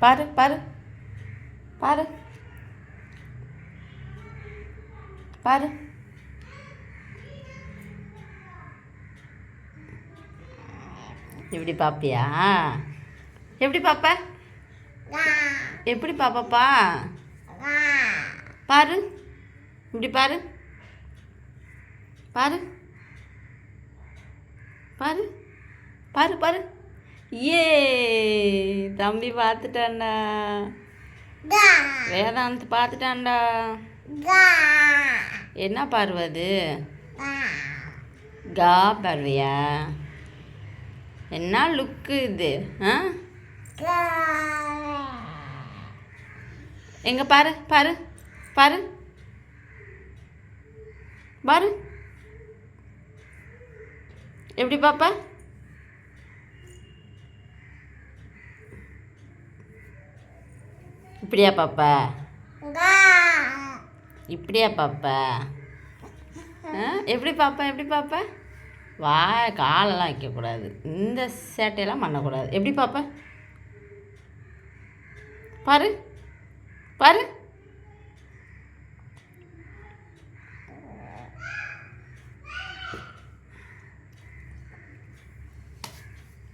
பாரு பாரு. பாரு. பாரு. எப்படி பாப்பியா? எப்படி பாப்ப? எப்படி பாப்பாப்பா? பாரு. இப்படி பாரு. பாரு. பாரு பாரு. பாரு ஏ தம்பி பார்த்துட்டான்டா. வேதாந்த் பார்த்துட்டான்டா. என்ன பார்வை அது? கா பார்வையா? என்ன லுக்கு இது ஆ? எங்க பாரு பாரு பாரு. பாரு. எப்படி பாப்பா? இப்படியா பாப்பா? இப்படியா பாப்பா? எப்படி பாப்பா எப்படி பாப்பா? வா காலெல்லாம் வைக்கக்கூடாது. இந்த சேட்டையெல்லாம் பண்ணக்கூடாது. எப்படி பாப்பா? பாரு பாரு.